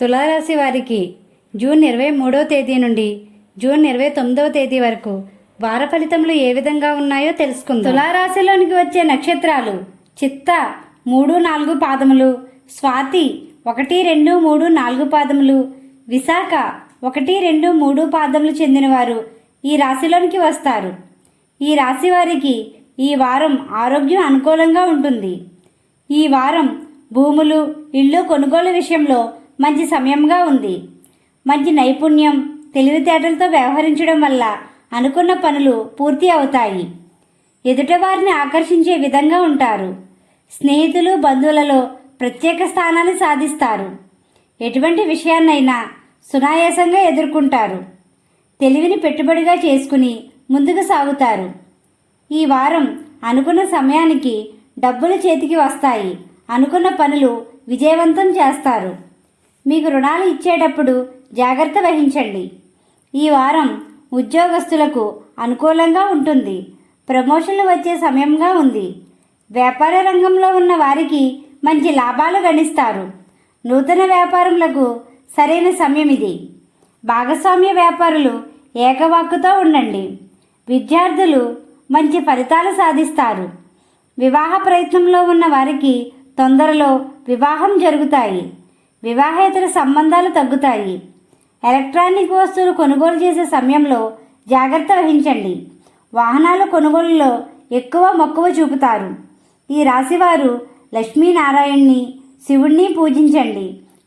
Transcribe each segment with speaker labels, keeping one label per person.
Speaker 1: తులారాశి వారికి జూన్ ఇరవై మూడవ తేదీ నుండి జూన్ ఇరవై తొమ్మిదవ తేదీ వరకు వార ఫలితములు ఏ విధంగా ఉన్నాయో తెలుసుకుందాం. తులారాశిలోనికి వచ్చే నక్షత్రాలు చిత్త మూడు నాలుగు పాదములు స్వాతి ఒకటి రెండు మూడు నాలుగు పాదములు విశాఖ ఒకటి రెండు మూడు పాదములు చెందినవారు ఈ రాశిలోనికి వస్తారు. ఈ రాశి వారికి ఈ వారం ఆరోగ్యం అనుకూలంగా ఉంటుంది. ఈ వారం భూములు ఇళ్ళు కొనుగోలు విషయంలో మంచి సమయంగా ఉంది. మంచి నైపుణ్యం తెలివితేటలతో వ్యవహరించడం వల్ల అనుకున్న పనులు పూర్తి అవుతాయి. ఎదుటవారిని ఆకర్షించే విధంగా ఉంటారు. స్నేహితులు బంధువులలో ప్రత్యేక స్థానాన్ని సాధిస్తారు. ఎటువంటి విషయాన్నైనా సునాయాసంగా ఎదుర్కొంటారు. తెలివిని పెట్టుబడిగా చేసుకుని ముందుకు సాగుతారు. ఈ వారం అనుకున్న సమయానికి డబ్బులు చేతికి వస్తాయి. అనుకున్న పనులు విజయవంతం చేస్తారు. మీకు రుణాలు ఇచ్చేటప్పుడు జాగ్రత్త వహించండి. ఈ వారం ఉద్యోగస్తులకు అనుకూలంగా ఉంటుంది. ప్రమోషన్లు వచ్చే సమయంగా ఉంది. వ్యాపార రంగంలో ఉన్న వారికి మంచి లాభాలు గణిస్తారు. నూతన వ్యాపారములకు సరైన సమయం ఇది. భాగస్వామ్య వ్యాపారులు ఏకవాక్కుతో ఉండండి. విద్యార్థులు మంచి ఫలితాలు సాధిస్తారు. వివాహ ప్రయత్నంలో ఉన్న వారికి తొందరలో వివాహం జరుగుతాయి. వివాహేతర సంబంధాలు తగ్గుతాయి. ఎలక్ట్రానిక్ వస్తువులు కొనుగోలు చేసే సమయంలో జాగ్రత్త వహించండి. వాహనాల కొనుగోలులో ఎక్కువ మక్కువ చూపుతారు. ఈ రాశివారు లక్ష్మీనారాయణ్ణి శివుణ్ణి పూజించండి.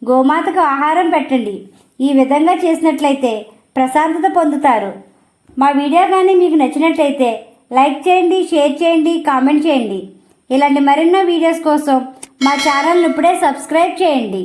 Speaker 1: గోమాతకు ఆహారం పెట్టండి. ఈ విధంగా చేసినట్లయితే ప్రశాంతత పొందుతారు. మా వీడియో కానీ మీకు నచ్చినట్లయితే లైక్ చేయండి షేర్ చేయండి కామెంట్ చేయండి. ఇలాంటి మరెన్నో వీడియోస్ కోసం మా ఛానల్ని ఇప్పుడే సబ్స్క్రైబ్ చేయండి.